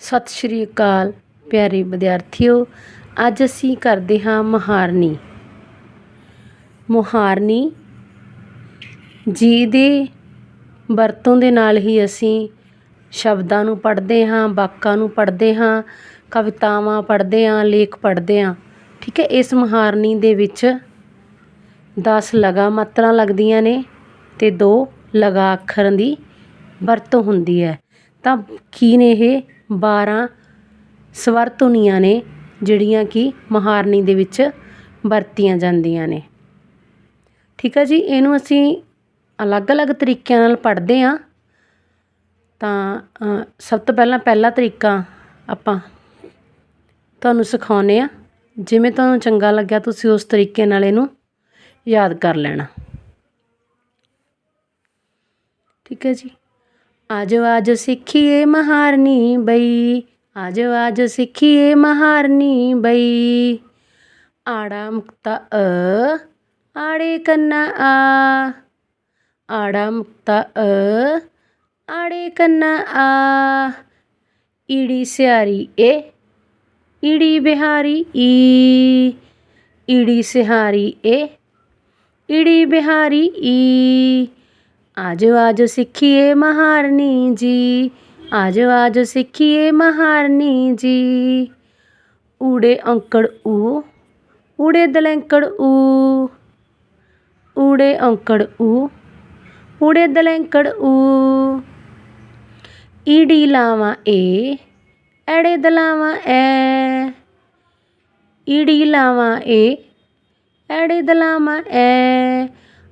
ਸਤਿ ਸ਼੍ਰੀ ਅਕਾਲ, ਪਿਆਰੇ ਵਿਦਿਆਰਥੀਓ। ਅੱਜ ਅਸੀਂ ਕਰਦੇ ਹਾਂ ਮੁਹਾਰਨੀ। ਮੁਹਾਰਨੀ ਜੀ ਦੇ ਵਰਤੋਂ ਦੇ ਨਾਲ ਹੀ ਅਸੀਂ ਸ਼ਬਦਾਂ ਨੂੰ ਪੜ੍ਹਦੇ ਹਾਂ, ਵਾਕਾਂ ਨੂੰ ਪੜ੍ਹਦੇ ਹਾਂ, ਕਵਿਤਾਵਾਂ ਪੜ੍ਹਦੇ ਹਾਂ, ਲੇਖ ਪੜ੍ਹਦੇ ਹਾਂ। ਠੀਕ ਹੈ, ਇਸ ਮੁਹਾਰਨੀ ਦੇ ਵਿੱਚ 10 ਲਗਾ ਮਾਤਰਾ ਲੱਗਦੀਆਂ ਨੇ ਤੇ ਦੋ ਲਗਾ ਅੱਖਰਾਂ ਦੀ ਵਰਤੋਂ ਹੁੰਦੀ ਹੈ। ਤਾਂ ਕੀ ਨੇ ਇਹ? 12 ਸਵਰ ਧੁਨੀਆਂ ਨੇ, ਜਿਹੜੀਆਂ ਕਿ ਮੁਹਾਰਨੀ ਦੇ ਵਿੱਚ ਵਰਤੀਆਂ ਜਾਂਦੀਆਂ ਨੇ। ਠੀਕ ਹੈ ਜੀ, ਇਹਨੂੰ ਅਸੀਂ ਅਲੱਗ-ਅਲੱਗ ਤਰੀਕਿਆਂ ਨਾਲ ਪੜ੍ਹਦੇ ਹਾਂ। ਤਾਂ ਸਭ ਤੋਂ ਪਹਿਲਾਂ ਪਹਿਲਾ ਤਰੀਕਾ ਆਪਾਂ ਤੁਹਾਨੂੰ ਸਿਖਾਉਂਦੇ ਹਾਂ। ਜਿਵੇਂ ਤੁਹਾਨੂੰ ਚੰਗਾ ਲੱਗਿਆ, ਤੁਸੀਂ ਉਸ ਤਰੀਕੇ ਨਾਲ ਇਹਨੂੰ ਯਾਦ ਕਰ ਲੈਣਾ। ਠੀਕ ਹੈ ਜੀ। ਆਜੋ ਆਜੋ ਸਿੱਖੀਏ ਮਹਾਰਨੀ ਬਈ। ਆਜੋ ਆਜੋ ਸਿੱਖੀਏ ਮਹਾਰਨੀ ਬਈ। ਆੜਾ ਮੁਕਤਾ ਅ, ਆੜੇ ਕੰਨਾ ਆ। ਆੜਾ ਮੁਕਤਾ ਅ, ਆੜੇ ਕੰਨਾ ਆ। ਈੜੀ ਸਿਹਾਰੀ ਏ, ਈੜੀ ਬਿਹਾਰੀ ਈ। ਈੜੀ ਸਿਹਾਰੀ ਏ, ਈੜੀ ਬਿਹਾਰੀ ਈ। ਆਜੋ ਆਜੋ ਸਿੱਖੀਏ ਮਹਾਰਨੀ ਜੀ। ਆਜੋ ਆਜੋ ਸਿੱਖੀਏ ਮਹਾਰਨੀ ਜੀ। ਊੜੇ ਔਂਕੜ ਊ, ਊੜੇ ਦਲੈਂਕੜ ਊ। ਊੜੇ ਔਂਕੜ ਊ, ਊੜੇ ਦਲੈਂਕੜ ਊ। ਈੜੀ ਲਾਵਾਂ ਏ, ਐੜੇ ਦਲਾਵਾਂ ਐ। ਈੜੀ ਲਾਵਾਂ ਏ, ਐੜੇ ਦਲਾਵਾਂ ਐ।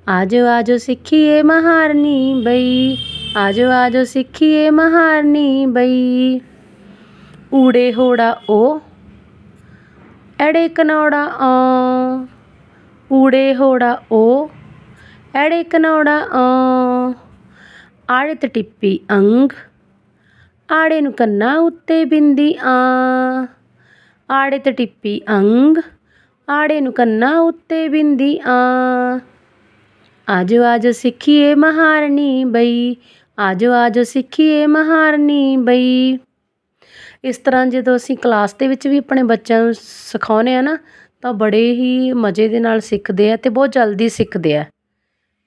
ਆਜੋ ਆਜੋ ਸਿੱਖੀਏ ਮਹਾਰਨੀ ਬਈ ਆਜੋ ਆਜੋ ਸਿੱਖੀਏ ਮਹਾਰਨੀ ਬਈ ਊੜੇ ਹੋੜਾ ਓ, ਐੜੇ ਕਨੌੜਾ ਓ ਊੜੇ ਹੋੜਾ ਓ, ਐੜੇ ਕਨੌੜਾ ਓ ਆੜੇ ਤੇ ਟਿੱਪੀ ਅੰਗ, ਆੜੇ ਨੂੰ ਕੰਨਾ ਉੱਤੇ ਬਿੰਦੀ ਆ। ਆੜੇ ਤੇ ਟਿੱਪੀ ਅੰਗ, ਆੜੇ ਨੂੰ ਕੰਨਾ ਉੱਤੇ ਬਿੰਦੀ ਆ। ਆਜੋ ਆਜੋ ਸਿੱਖੀਏ ਮਹਾਰਨੀ ਬਈ। ਆਜੋ ਆਜੋ ਸਿੱਖੀਏ ਮਹਾਰਨੀ ਬਈ। ਇਸ ਤਰ੍ਹਾਂ ਜਦੋਂ ਅਸੀਂ ਕਲਾਸ ਦੇ ਵਿੱਚ ਵੀ ਆਪਣੇ ਬੱਚਿਆਂ ਨੂੰ ਸਿਖਾਉਂਦੇ ਆ ਨਾ, ਤਾਂ ਬੜੇ ਹੀ ਮਜ਼ੇ ਦੇ ਨਾਲ ਸਿੱਖਦੇ ਆ ਅਤੇ ਬਹੁਤ ਜਲਦੀ ਸਿੱਖਦੇ ਆ।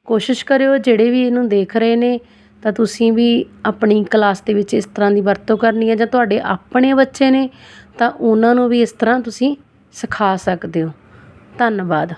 ਕੋਸ਼ਿਸ਼ ਕਰਿਓ, ਜਿਹੜੇ ਵੀ ਇਹਨੂੰ ਦੇਖ ਰਹੇ ਨੇ, ਤਾਂ ਤੁਸੀਂ ਵੀ ਆਪਣੀ ਕਲਾਸ ਦੇ ਵਿੱਚ ਇਸ ਤਰ੍ਹਾਂ ਦੀ ਵਰਤੋਂ ਕਰਨੀ ਹੈ ਜਾਂ ਤੁਹਾਡੇ ਆਪਣੇ ਬੱਚੇ ਨੇ, ਤਾਂ ਉਹਨਾਂ ਨੂੰ ਵੀ ਇਸ ਤਰ੍ਹਾਂ ਤੁਸੀਂ ਸਿਖਾ ਸਕਦੇ ਹੋ। ਧੰਨਵਾਦ।